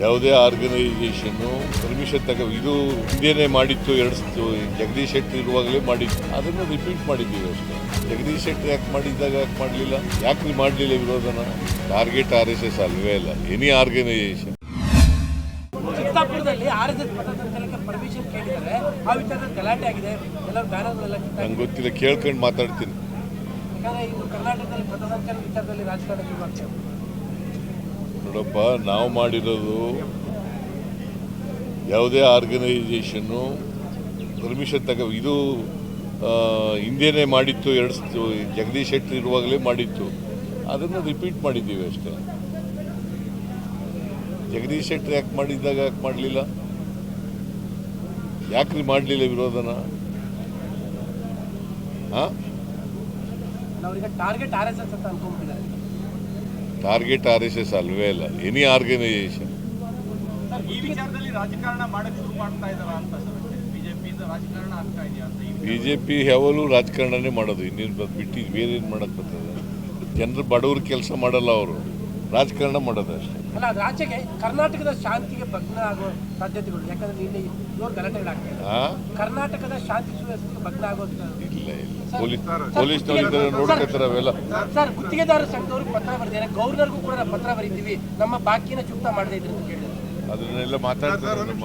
ಯಾವುದೇ organisation permission ತಗ ಇದು ಹಿಂದೇನೆ ಮಾಡಿತ್ತು ಎರಡು ಜಗದೀಶ್ ಶೆಟ್ಟಿ ಇರುವಾಗಲೇ ಮಾಡಿತ್ತು. ಅದನ್ನು ರಿಪೀಟ್ ಮಾಡಿದ್ದೀವಿ ಅಷ್ಟೇ. ಜಗದೀಶ್ ಶೆಟ್ಟಿ ಯಾಕೆ ಮಾಡಿದ್ದಾಗ ಯಾಕೆ ಮಾಡಲಿಲ್ಲ? ಯಾಕೆ ಮಾಡಲಿಲ್ಲ ವಿರೋಧನ? ಟಾರ್ಗೆಟ್ ಆರ್ ಎಸ್ ಎಸ್ ಅಲ್ವೇ ಇಲ್ಲ ಎನಿ ಆರ್ಗನೈಸೇಷನ್ ನಂಗೆ ಗೊತ್ತಿಲ್ಲ ಕೇಳ್ಕೊಂಡು ಮಾತಾಡ್ತೀನಿ ಯಾಕಂದ್ರೆ ಇದು ಕರ್ನಾಟಕದಲ್ಲಿ ಪಥಸಂಚಲನ ವಿಚಾರದಲ್ಲಿ ರಾಜಕಾರಣ ಶುರುವಾಗ್ತದೆ ನೋಡಪ್ಪ, ನಾವು ಮಾಡಿರೋದು ಯಾವುದೇ ಆರ್ಗನೈಸೇಷನ್ನು ಪರ್ಮಿಷನ್ ತಗ ಇದು ಹಿಂದೇನೆ ಮಾಡಿತ್ತು, ಎರಡು ಜಗದೀಶ್ ಶೆಟ್ಟರ್ ಇರುವಾಗಲೇ ಮಾಡಿತ್ತು. ಅದನ್ನು ರಿಪೀಟ್ ಮಾಡಿದ್ದೀವಿ ಅಷ್ಟೇ. ಜಗದೀಶ್ ಶೆಟ್ಟರ್ ಯಾಕೆ ಮಾಡಿದ್ದಾಗ ಯಾಕೆ ಮಾಡಲಿಲ್ಲ? ಯಾಕ್ರಿ ಮಾಡಲಿಲ್ಲ ವಿರೋಧನ? ಹಾಂ? ಟಾರ್ಗೆಟ್ ಆರ್ ಎಸ್ ಎಸ್ ಅಂತ ಅನ್ಕೊಂಡ್ಬಿಟ್ಟಿದ್ದಾರೆ. ಟಾರ್ಗೆಟ್ ಆರ್ ಎಸ್ ಎಸ್ ಅಲ್ವೇ ಇಲ್ಲ any organisation B J P ಯಾವಾಗಲೂ ರಾಜಕಾರಣನೇ ಮಾಡೋದು ಇನ್ನೇನು ಬಿಟ್ಟು ಬೇರೆ ಏನು ಮಾಡೋಕ್ಕೆ ಬರ್ತದೆ? ಜನರು ಬಡವ್ರ ಕೆಲಸ ಮಾಡಲ್ಲ ಅವರು. ರಾಜಕಾರಣ ಮಾಡೋದು ಅಷ್ಟೇ. ಅಲ್ಲ ಅದು ಆಚೆಗೆ ಕರ್ನಾಟಕದ ಶಾಂತಿಗೆ ಭಗ್ನ ಆಗೋ ಸಾಧ್ಯತೆಗಳು ಯಾಕಂದ್ರೆ ನಿನ್ನೆ ಜೋರು ಗಲಾಟೆಗಳಾಗ್ತದೆ ಆ? ಕರ್ನಾಟಕದ ಶಾಂತಿ ಸುವ್ಯವಸ್ಥೆಗೆ ಭಗ್ನ ಆಗೋ ಇಲ್ಲ ಇಲ್ಲ. ಪೊಲೀಸ್ ಪೊಲೀಸ್ನವ್ರು ನೋಡ್ಕೊತಾರೆ ಅವೆಲ್ಲ. ಸರ್ ಗುತ್ತಿಗೆದಾರ ಸಂಘದವರು ಪತ್ರ ಬರೆದಿದ್ದಾರೆ. ಗೌರ್ನರ್ಗೂ ಕೂಡ ನಾವು ಪತ್ರ ಬರೀತೀವಿ. ನಮ್ಮ ಬಾಕಿನ ಚುಕ್ತ ಮಾಡದೇ ಇದ್ರೆ ಅಂತ ಅದನ್ನೆಲ್ಲ ಮಾತಾಡ್ತಾರೆ ನಮ್ಮ.